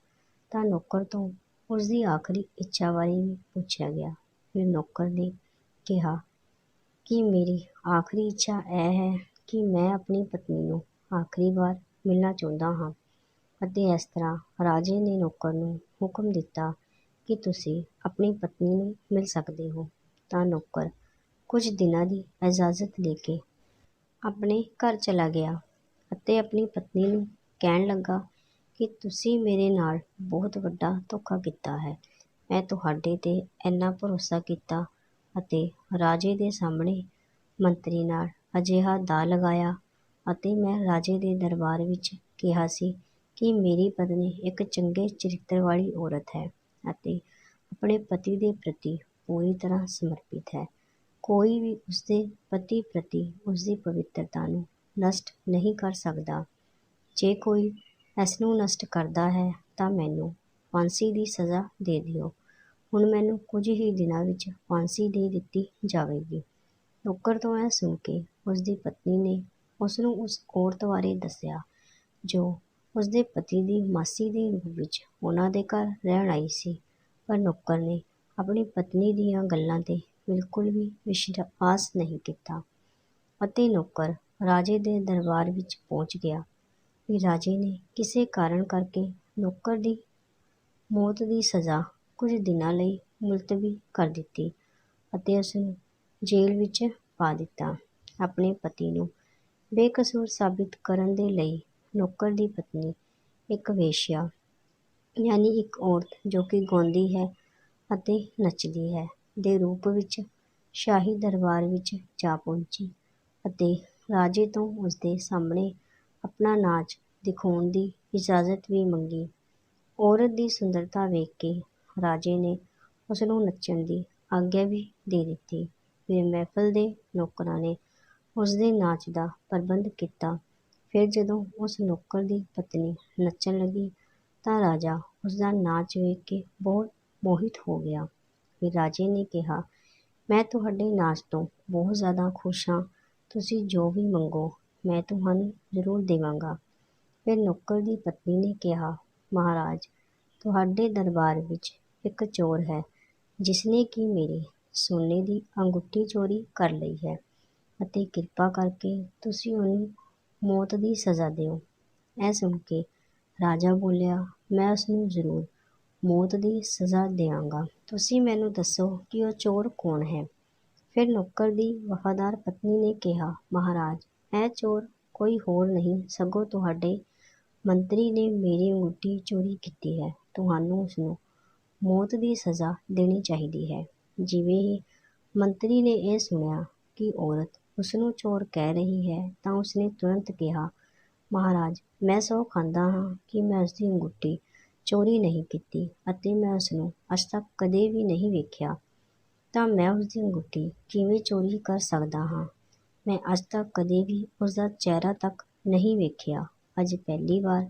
ਤਾਂ ਨੌਕਰ ਤੋਂ ਉਸ ਦੀ ਆਖਰੀ ਇੱਛਾ ਬਾਰੇ ਵੀ ਪੁੱਛਿਆ ਗਿਆ। ਫਿਰ ਨੌਕਰ ਨੇ ਕਿਹਾ, ਕਿ ਮੇਰੀ ਆਖਰੀ ਇੱਛਾ ਇਹ ਹੈ ਕਿ ਮੈਂ ਆਪਣੀ ਪਤਨੀ ਨੂੰ ਆਖਰੀ ਵਾਰ ਮਿਲਣਾ ਚਾਹੁੰਦਾ ਹਾਂ? ਅਤੇ ਇਸ ਤਰ੍ਹਾਂ ਰਾਜੇ ਨੇ ਨੌਕਰ ਨੂੰ ਹੁਕਮ ਦਿੱਤਾ ਕਿ ਤੁਸੀਂ ਆਪਣੀ ਪਤਨੀ ਨੂੰ ਮਿਲ ਸਕਦੇ ਹੋ। ਤਾਂ ਨੌਕਰ ਕੁਝ ਦਿਨਾਂ ਦੀ ਇਜਾਜ਼ਤ ਲੈ ਕੇ ਆਪਣੇ ਘਰ ਚਲਾ ਗਿਆ ਅਤੇ ਆਪਣੀ ਪਤਨੀ ਨੂੰ ਕਹਿਣ ਲੱਗਾ ਕਿ ਤੁਸੀਂ ਮੇਰੇ ਨਾਲ ਬਹੁਤ ਵੱਡਾ ਧੋਖਾ ਕੀਤਾ ਹੈ। ਮੈਂ ਤੁਹਾਡੇ 'ਤੇ ਇੰਨਾ ਭਰੋਸਾ ਕੀਤਾ ਅਤੇ ਰਾਜੇ ਦੇ ਸਾਹਮਣੇ ਮੰਤਰੀ ਨਾਲ ਅਜਿਹਾ ਦਾ ਲਗਾਇਆ ਅਤੇ ਮੈਂ ਰਾਜੇ ਦੇ ਦਰਬਾਰ ਵਿੱਚ ਕਿਹਾ ਸੀ ਕਿ ਮੇਰੀ ਪਤਨੀ ਇੱਕ ਚੰਗੇ ਚਰਿੱਤਰ ਵਾਲੀ ਔਰਤ ਹੈ ਅਤੇ ਆਪਣੇ ਪਤੀ ਦੇ ਪ੍ਰਤੀ ਪੂਰੀ ਤਰ੍ਹਾਂ ਸਮਰਪਿਤ ਹੈ। ਕੋਈ ਵੀ ਉਸਦੇ ਪਤੀ ਪ੍ਰਤੀ ਉਸਦੀ ਪਵਿੱਤਰਤਾ ਨੂੰ ਨਸ਼ਟ ਨਹੀਂ ਕਰ ਸਕਦਾ। ਜੇ ਕੋਈ ਇਸ ਨੂੰ ਨਸ਼ਟ ਕਰਦਾ ਹੈ, ਤਾਂ ਮੈਨੂੰ ਫਾਂਸੀ ਦੀ ਸਜ਼ਾ ਦੇ ਦਿਓ। ਹੁਣ ਮੈਨੂੰ ਕੁਝ ਹੀ ਦਿਨਾਂ ਵਿੱਚ ਫਾਂਸੀ ਦੇ ਦਿੱਤੀ ਜਾਵੇਗੀ। ਨੌਕਰ ਤੋਂ ਇਹ ਸੁਣ ਕੇ ਉਸਦੀ ਪਤਨੀ ਨੇ ਉਸਨੂੰ ਉਸ ਔਰਤ ਬਾਰੇ ਦੱਸਿਆ, ਜੋ ਉਸਦੇ ਪਤੀ ਦੀ ਮਾਸੀ ਦੇ ਰੂਪ ਵਿੱਚ ਉਹਨਾਂ ਦੇ ਘਰ ਰਹਿਣ ਆਈ ਸੀ। ਪਰ ਨੌਕਰ ਨੇ ਆਪਣੀ ਪਤਨੀ ਦੀਆਂ ਗੱਲਾਂ 'ਤੇ ਬਿਲਕੁਲ ਵੀ ਵਿਸ਼ਵਾਸ ਨਹੀਂ ਕੀਤਾ ਅਤੇ ਨੌਕਰ ਰਾਜੇ ਦੇ ਦਰਬਾਰ ਵਿੱਚ ਪਹੁੰਚ ਗਿਆ ਵੀ ਰਾਜੇ ਨੇ ਕਿਸੇ ਕਾਰਨ ਕਰਕੇ ਨੌਕਰ ਦੀ ਮੌਤ ਦੀ ਸਜ਼ਾ ਕੁਝ ਦਿਨਾਂ ਲਈ ਮੁਲਤਵੀ ਕਰ ਦਿੱਤੀ ਅਤੇ ਉਸ ਨੂੰ ਜੇਲ੍ਹ ਵਿੱਚ ਪਾ ਦਿੱਤਾ। ਆਪਣੇ ਪਤੀ ਨੂੰ ਬੇਕਸੂਰ ਸਾਬਿਤ ਕਰਨ ਦੇ ਲਈ ਨੌਕਰ ਦੀ ਪਤਨੀ, ਇੱਕ ਵੇਸ਼ਿਆ, ਯਾਨੀ ਇੱਕ ਔਰਤ ਜੋ ਕਿ ਗਾਉਂਦੀ ਹੈ ਅਤੇ ਨੱਚਦੀ ਹੈ, ਦੇ ਰੂਪ ਵਿੱਚ ਸ਼ਾਹੀ ਦਰਬਾਰ ਵਿੱਚ ਜਾ ਪਹੁੰਚੀ ਅਤੇ ਰਾਜੇ ਤੋਂ ਉਸਦੇ ਸਾਹਮਣੇ ਆਪਣਾ ਨਾਚ ਦਿਖਾਉਣ ਦੀ ਇਜਾਜ਼ਤ ਵੀ ਮੰਗੀ। ਔਰਤ ਦੀ ਸੁੰਦਰਤਾ ਵੇਖ ਕੇ ਰਾਜੇ ਨੇ ਉਸਨੂੰ ਨੱਚਣ ਦੀ ਆਗਿਆ ਵੀ ਦੇ ਦਿੱਤੀ। ਫਿਰ ਮਹਿਫਲ ਦੇ ਨੌਕਰਾਂ ਨੇ ਉਸਦੇ ਨਾਚ ਦਾ ਪ੍ਰਬੰਧ ਕੀਤਾ ਫਿਰ ਜਦੋਂ ਉਸ ਨੌਕਰ ਦੀ ਪਤਨੀ ਨੱਚਣ ਲੱਗੀ ਤਾਂ ਰਾਜਾ ਉਸਦਾ ਨਾਚ ਵੇਖ ਕੇ ਬਹੁਤ ਮੋਹਿਤ ਹੋ ਗਿਆ। ਫਿਰ ਰਾਜੇ ਨੇ ਕਿਹਾ, ਮੈਂ ਤੁਹਾਡੇ ਨਾਚ ਤੋਂ ਬਹੁਤ ਜ਼ਿਆਦਾ ਖੁਸ਼ ਹਾਂ। ਤੁਸੀਂ ਜੋ ਵੀ ਮੰਗੋ, ਮੈਂ ਤੁਹਾਨੂੰ ਜ਼ਰੂਰ ਦੇਵਾਂਗਾ। ਫਿਰ ਨੌਕਰ ਦੀ ਪਤਨੀ ਨੇ ਕਿਹਾ, ਮਹਾਰਾਜ, ਤੁਹਾਡੇ ਦਰਬਾਰ ਵਿੱਚ ਇੱਕ ਚੋਰ ਹੈ, ਜਿਸਨੇ ਕਿ ਮੇਰੀ ਸੋਨੇ ਦੀ ਅੰਗੂਠੀ ਚੋਰੀ ਕਰ ਲਈ ਹੈ ਅਤੇ ਕਿਰਪਾ ਕਰਕੇ ਤੁਸੀਂ ਉਹਨੂੰ ਮੌਤ ਦੀ ਸਜ਼ਾ ਦਿਓ। ਇਹ ਸੁਣ ਕੇ ਰਾਜਾ ਬੋਲਿਆ, ਮੈਂ ਉਸ ਨੂੰ ਜ਼ਰੂਰ ਮੌਤ ਦੀ ਸਜ਼ਾ ਦਿਆਂਗਾ। ਤੁਸੀਂ ਮੈਨੂੰ ਦੱਸੋ ਕਿ ਉਹ ਚੋਰ ਕੌਣ ਹੈ? ਫਿਰ ਨੌਕਰ ਦੀ ਵਫਾਦਾਰ ਪਤਨੀ ਨੇ ਕਿਹਾ, ਮਹਾਰਾਜ, ਇਹ ਚੋਰ ਕੋਈ ਹੋਰ ਨਹੀਂ, ਸਗੋਂ ਤੁਹਾਡੇ ਮੰਤਰੀ ਨੇ ਮੇਰੀ ਅੰਗੂਠੀ ਚੋਰੀ ਕੀਤੀ ਹੈ। ਤੁਹਾਨੂੰ ਉਸਨੂੰ ਮੌਤ ਦੀ ਸਜ਼ਾ ਦੇਣੀ ਚਾਹੀਦੀ ਹੈ। ਜਿਵੇਂ ਹੀ ਮੰਤਰੀ ਨੇ ਇਹ ਸੁਣਿਆ ਕਿ ਔਰਤ ਉਸਨੂੰ ਚੋਰ ਕਹਿ ਰਹੀ ਹੈ, ਤਾਂ ਉਸਨੇ ਤੁਰੰਤ ਕਿਹਾ, ਮਹਾਰਾਜ, ਮੈਂ ਸਹੁੰ ਖਾਂਦਾ ਹਾਂ ਕਿ ਮੈਂ ਉਸਦੀ ਅੰਗੂਠੀ ਚੋਰੀ ਨਹੀਂ ਕੀਤੀ ਅਤੇ ਮੈਂ ਉਸਨੂੰ ਅੱਜ ਤੱਕ ਕਦੇ ਵੀ ਨਹੀਂ ਵੇਖਿਆ। ਤਾਂ ਮੈਂ ਉਸਦੀ ਅੰਗੂਠੀ ਕਿਵੇਂ ਚੋਰੀ ਕਰ ਸਕਦਾ ਹਾਂ? ਮੈਂ ਅੱਜ ਤੱਕ ਕਦੇ ਵੀ ਉਸਦਾ ਚਿਹਰਾ ਤੱਕ ਨਹੀਂ ਵੇਖਿਆ। ਅੱਜ ਪਹਿਲੀ ਵਾਰ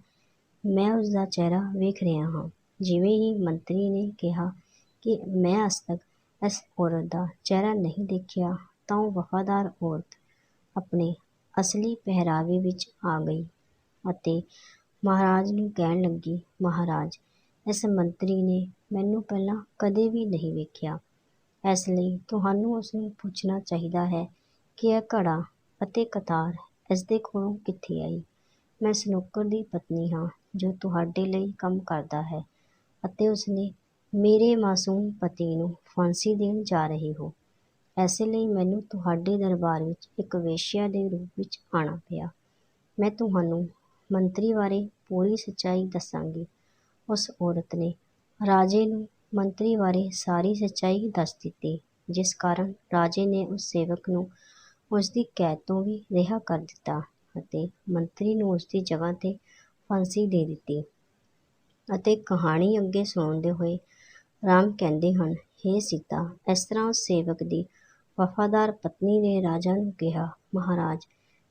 ਮੈਂ ਉਸਦਾ ਚਿਹਰਾ ਵੇਖ ਰਿਹਾ ਹਾਂ। ਜਿਵੇਂ ਹੀ ਮੰਤਰੀ ਨੇ ਕਿਹਾ ਕਿ ਮੈਂ ਅੱਜ ਤੱਕ ਇਸ ਔਰਤ ਦਾ ਚਿਹਰਾ ਨਹੀਂ ਦੇਖਿਆ ਤਾਂ ਉਹ ਵਫਾਦਾਰ ਔਰਤ ਆਪਣੇ ਅਸਲੀ ਪਹਿਰਾਵੇ ਵਿੱਚ ਆ ਗਈ ਅਤੇ ਮਹਾਰਾਜ ਨੂੰ ਕਹਿਣ ਲੱਗੀ, ਮਹਾਰਾਜ, ਇਸ ਮੰਤਰੀ ਨੇ ਮੈਨੂੰ ਪਹਿਲਾਂ ਕਦੇ ਵੀ ਨਹੀਂ ਵੇਖਿਆ। ਇਸ ਲਈ ਤੁਹਾਨੂੰ ਉਸ ਨੂੰ ਪੁੱਛਣਾ ਚਾਹੀਦਾ ਹੈ ਕਿ ਇਹ ਘੜਾ ਅਤੇ ਕਤਾਰ ਇਸ ਦੇ ਕੋਲੋਂ ਕਿੱਥੇ ਆਈ? ਮੈਂ ਸਨੋਕਰ ਦੀ ਪਤਨੀ ਹਾਂ ਜੋ ਤੁਹਾਡੇ ਲਈ ਕੰਮ ਕਰਦਾ ਹੈ ਅਤੇ ਉਸਨੇ ਮੇਰੇ ਮਾਸੂਮ ਪਤੀ ਨੂੰ ਫਾਂਸੀ ਦੇਣ ਜਾ ਰਹੇ ਹੋ। ਐਸੇ ਲਈ ਮੈਨੂੰ ਤੁਹਾਡੇ ਦਰਬਾਰ ਵਿੱਚ ਇੱਕ ਵੇਸ਼ਿਆ ਦੇ ਰੂਪ ਵਿੱਚ ਆਉਣਾ ਪਿਆ। ਮੈਂ ਤੁਹਾਨੂੰ ਮੰਤਰੀ ਬਾਰੇ ਪੂਰੀ ਸੱਚਾਈ ਦੱਸਾਂਗੀ। ਉਸ ਔਰਤ ਨੇ ਰਾਜੇ ਨੂੰ ਮੰਤਰੀ ਬਾਰੇ ਸਾਰੀ ਸੱਚਾਈ ਦੱਸ ਦਿੱਤੀ, ਜਿਸ ਕਾਰਨ ਰਾਜੇ ਨੇ ਉਸ ਸੇਵਕ ਨੂੰ ਉਸ ਦੀ ਕੈਦ ਤੋਂ ਵੀ ਰਿਹਾ ਕਰ ਦਿੱਤਾ ਅਤੇ ਮੰਤਰੀ ਨੂੰ ਉਸ ਦੀ ਜਗ੍ਹਾ 'ਤੇ ਫਾਂਸੀ ਦੇ ਦਿੱਤੀ ਅਤੇ ਕਹਾਣੀ ਅੱਗੇ ਸੁਣਾਉਂਦੇ ਹੋਏ ਰਾਮ ਕਹਿੰਦੇ ਹਨ, ਹੇ ਸੀਤਾ, ਇਸ ਤਰ੍ਹਾਂ ਉਸ ਸੇਵਕ ਦੀ ਵਫਾਦਾਰ ਪਤਨੀ ਨੇ ਰਾਜਾ ਨੂੰ ਕਿਹਾ, ਮਹਾਰਾਜ,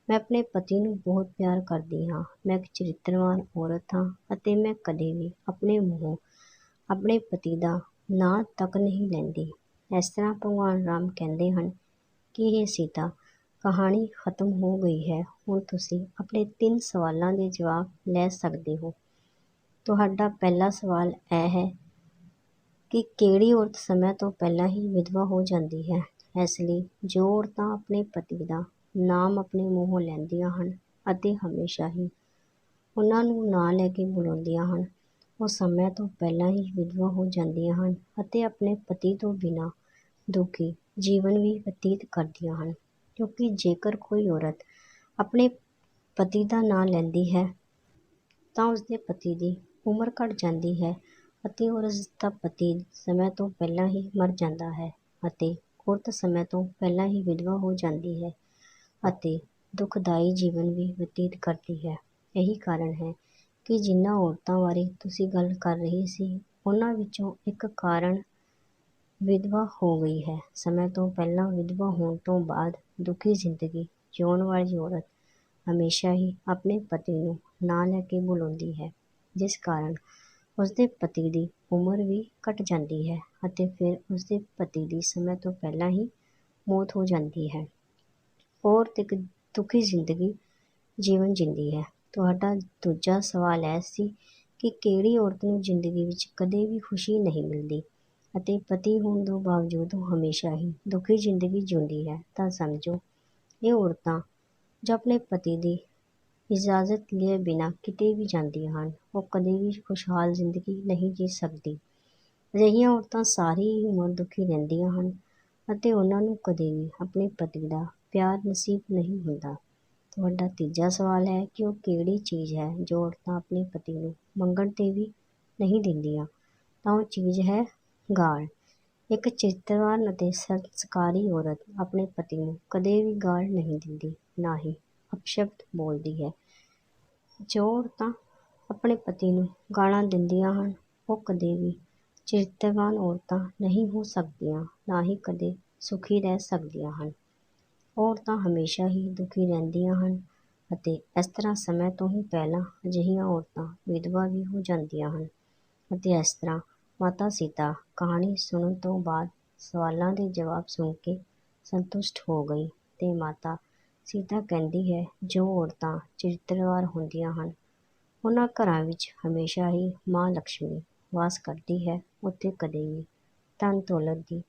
ਮੈਂ ਆਪਣੇ ਪਤੀ ਨੂੰ ਬਹੁਤ ਪਿਆਰ ਕਰਦੀ ਹਾਂ। ਮੈਂ ਇੱਕ ਚਰਿੱਤਰਵਾਨ ਔਰਤ ਹਾਂ ਅਤੇ ਮੈਂ ਕਦੇ ਵੀ ਆਪਣੇ ਮੂੰਹੋਂ ਆਪਣੇ ਪਤੀ ਦਾ ਨਾਂ ਤੱਕ ਨਹੀਂ ਲੈਂਦੀ। ਇਸ ਤਰ੍ਹਾਂ ਭਗਵਾਨ ਰਾਮ ਕਹਿੰਦੇ ਹਨ ਕਿ ਇਹ ਸੀਤਾ, ਕਹਾਣੀ ਖਤਮ ਹੋ ਗਈ ਹੈ। ਹੁਣ ਤੁਸੀਂ ਆਪਣੇ ਤਿੰਨ ਸਵਾਲਾਂ ਦੇ ਜਵਾਬ ਲੈ ਸਕਦੇ ਹੋ। ਤੁਹਾਡਾ ਪਹਿਲਾ ਸਵਾਲ ਇਹ ਹੈ ਕਿ ਕਿਹੜੀ ਔਰਤ ਸਮੇਂ ਤੋਂ ਪਹਿਲਾਂ ਹੀ ਵਿਧਵਾ ਹੋ ਜਾਂਦੀ ਹੈ? ਇਸ ਲਈ ਜੋ ਔਰਤਾਂ ਆਪਣੇ ਪਤੀ ਦਾ ਨਾਮ ਆਪਣੇ ਮੂੰਹੋਂ ਲੈਂਦੀਆਂ ਹਨ ਅਤੇ ਹਮੇਸ਼ਾ ਹੀ ਉਹਨਾਂ ਨੂੰ ਨਾਂ ਲੈ ਕੇ ਬੁਲਾਉਂਦੀਆਂ ਹਨ। ਉਹ ਸਮੇਂ ਤੋਂ ਪਹਿਲਾਂ ਹੀ ਵਿਧਵਾ ਹੋ ਜਾਂਦੀਆਂ ਹਨ ਅਤੇ ਆਪਣੇ ਪਤੀ ਤੋਂ ਬਿਨਾਂ ਦੁਖੀ ਜੀਵਨ ਵੀ ਬਤੀਤ ਕਰਦੀਆਂ ਹਨ, ਕਿਉਂਕਿ ਜੇਕਰ ਕੋਈ ਔਰਤ ਆਪਣੇ ਪਤੀ ਦਾ ਨਾਂ ਲੈਂਦੀ ਹੈ ਤਾਂ ਉਸਦੇ ਪਤੀ ਦੀ ਉਮਰ ਘਟ ਜਾਂਦੀ ਹੈ ਅਤੇ ਉਸ ਦਾ ਪਤੀ ਸਮੇਂ ਤੋਂ ਪਹਿਲਾਂ ਹੀ ਮਰ ਜਾਂਦਾ ਹੈ ਅਤੇ ਔਰਤ ਸਮੇਂ ਤੋਂ ਪਹਿਲਾਂ ਹੀ ਵਿਧਵਾ ਹੋ ਜਾਂਦੀ ਹੈ ਅਤੇ ਦੁਖਦਾਈ ਜੀਵਨ ਵੀ ਬਤੀਤ ਕਰਦੀ ਹੈ। ਇਹੀ ਕਾਰਨ ਹੈ ਕਿ ਜਿਨ੍ਹਾਂ ਔਰਤਾਂ ਬਾਰੇ ਤੁਸੀਂ ਗੱਲ ਕਰ ਰਹੇ ਸੀ, ਉਹਨਾਂ ਵਿੱਚੋਂ ਇੱਕ ਕਾਰਨ ਵਿਧਵਾ ਹੋ ਗਈ ਹੈ। ਸਮੇਂ ਤੋਂ ਪਹਿਲਾਂ ਵਿਧਵਾ ਹੋਣ ਤੋਂ ਬਾਅਦ ਦੁਖੀ ਜ਼ਿੰਦਗੀ ਜਿਉਣ ਵਾਲੀ ਔਰਤ ਹਮੇਸ਼ਾ ਹੀ ਆਪਣੇ ਪਤੀ ਨੂੰ ਨਾਂ ਲੈ ਕੇ ਬੁਲਾਉਂਦੀ ਹੈ, ਜਿਸ ਕਾਰਨ ਉਸਦੇ ਪਤੀ ਦੀ ਉਮਰ ਵੀ ਘੱਟ ਜਾਂਦੀ ਹੈ ਅਤੇ ਫਿਰ ਉਸਦੇ ਪਤੀ ਦੀ ਸਮੇਂ ਤੋਂ ਪਹਿਲਾਂ ਹੀ ਮੌਤ ਹੋ ਜਾਂਦੀ ਹੈ। ਔਰਤ ਇੱਕ ਦੁਖੀ ਜ਼ਿੰਦਗੀ ਜੀਵਨ ਜਿੰਦੀ ਹੈ। ਤੁਹਾਡਾ ਦੂਜਾ ਸਵਾਲ ਇਹ ਸੀ ਕਿ ਕਿਹੜੀ ਔਰਤ ਨੂੰ ਜ਼ਿੰਦਗੀ ਵਿੱਚ ਕਦੇ ਵੀ ਖੁਸ਼ੀ ਨਹੀਂ ਮਿਲਦੀ ਅਤੇ ਪਤੀ ਹੋਣ ਤੋਂ ਬਾਵਜੂਦ ਉਹ ਹਮੇਸ਼ਾ ਹੀ ਦੁਖੀ ਜ਼ਿੰਦਗੀ ਜਿਉਂਦੀ ਹੈ ਤਾਂ ਸਮਝੋ, ਇਹ ਔਰਤਾਂ ਜੋ ਆਪਣੇ ਪਤੀ ਦੀ ਇਜਾਜ਼ਤ ਲਏ ਬਿਨਾਂ ਕਿਤੇ ਵੀ ਜਾਂਦੀਆਂ ਹਨ। ਉਹ ਕਦੇ ਵੀ ਖੁਸ਼ਹਾਲ ਜ਼ਿੰਦਗੀ ਨਹੀਂ ਜੀ ਸਕਦੀ। ਅਜਿਹੀਆਂ ਔਰਤਾਂ ਸਾਰੀ ਉਮਰ ਦੁਖੀ ਰਹਿੰਦੀਆਂ ਹਨ ਅਤੇ ਉਹਨਾਂ ਨੂੰ ਕਦੇ ਵੀ ਆਪਣੇ ਪਤੀ ਦਾ ਪਿਆਰ ਨਸੀਬ ਨਹੀਂ ਹੁੰਦਾ। ਤੁਹਾਡਾ ਤੀਜਾ ਸਵਾਲ ਹੈ ਕਿ ਉਹ ਕਿਹੜੀ ਚੀਜ਼ ਹੈ ਜੋ ਔਰਤਾਂ ਆਪਣੇ ਪਤੀ ਨੂੰ ਮੰਗਣ 'ਤੇ ਵੀ ਨਹੀਂ ਦਿੰਦੀਆਂ? ਤਾਂ ਉਹ ਚੀਜ਼ ਹੈ ਗਾਲ। ਇੱਕ ਚਰਿੱਤਰਵਾਨ ਅਤੇ ਸੰਸਕਾਰੀ ਔਰਤ ਆਪਣੇ ਪਤੀ ਨੂੰ ਕਦੇ ਵੀ ਗਾਲ ਨਹੀਂ ਦਿੰਦੀ, ਨਾ ਹੀ ਅਪਸ਼ਬਦ ਬੋਲਦੀ ਹੈ। ਜੋ ਔਰਤਾਂ ਆਪਣੇ ਪਤੀ ਨੂੰ ਗਾਲਾਂ ਦਿੰਦੀਆਂ ਹਨ, ਉਹ ਕਦੇ ਵੀ ਚਰਿੱਤਰਵਾਨ ਔਰਤਾਂ ਨਹੀਂ ਹੋ ਸਕਦੀਆਂ, ਨਾ ਹੀ ਕਦੇ ਸੁਖੀ ਰਹਿ ਸਕਦੀਆਂ ਹਨ। ਔਰਤਾਂ ਹਮੇਸ਼ਾ ਹੀ ਦੁਖੀ ਰਹਿੰਦੀਆਂ ਹਨ ਅਤੇ ਇਸ ਤਰ੍ਹਾਂ ਸਮੇਂ ਤੋਂ ਹੀ ਪਹਿਲਾਂ ਅਜਿਹੀਆਂ ਔਰਤਾਂ ਵਿਧਵਾ ਵੀ ਹੋ ਜਾਂਦੀਆਂ ਹਨ ਅਤੇ ਇਸ ਤਰ੍ਹਾਂ ਮਾਤਾ ਸੀਤਾ ਕਹਾਣੀ ਸੁਣਨ ਤੋਂ ਬਾਅਦ ਸਵਾਲਾਂ ਦੇ ਜਵਾਬ ਸੁਣ ਕੇ ਸੰਤੁਸ਼ਟ ਹੋ ਗਈ ਅਤੇ ਮਾਤਾ ਸੀਤਾ ਕਹਿੰਦੀ ਹੈ, ਜੋ ਔਰਤਾਂ ਚਰਿੱਤਰਵਾਨ ਹੁੰਦੀਆਂ ਹਨ, ਉਹਨਾਂ ਘਰਾਂ ਵਿੱਚ ਹਮੇਸ਼ਾ ਹੀ ਮਾਂ ਲਕਸ਼ਮੀ ਵਾਸ ਕਰਦੀ ਹੈ, ਉੱਥੇ ਕਦੇ ਵੀ ਧਨ ਦੌਲਤ ਦੀ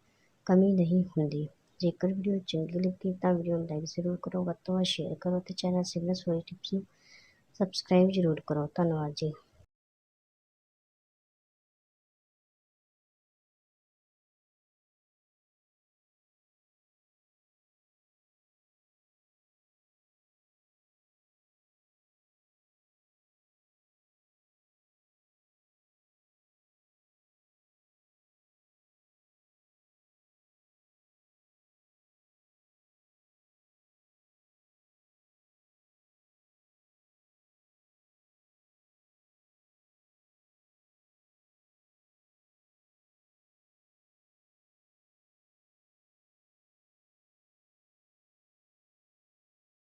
ਕਮੀ ਨਹੀਂ ਹੁੰਦੀ। ਜੇਕਰ ਵੀਡੀਓ ਚੰਗੀ ਲੱਗੀ ਤਾਂ ਵੀਡੀਓ ਨੂੰ ਲਾਈਕ ਜ਼ਰੂਰ ਕਰੋ, ਵੱਧ ਤੋਂ ਵੱਧ ਸ਼ੇਅਰ ਕਰੋ ਅਤੇ ਚੈਨਲ ਸਿਮਰਨ ਸੋਰੀ ਟਿਪਸ ਨੂੰ ਸਬਸਕ੍ਰਾਈਬ ਜ਼ਰੂਰ ਕਰੋ। ਧੰਨਵਾਦ ਜੀ।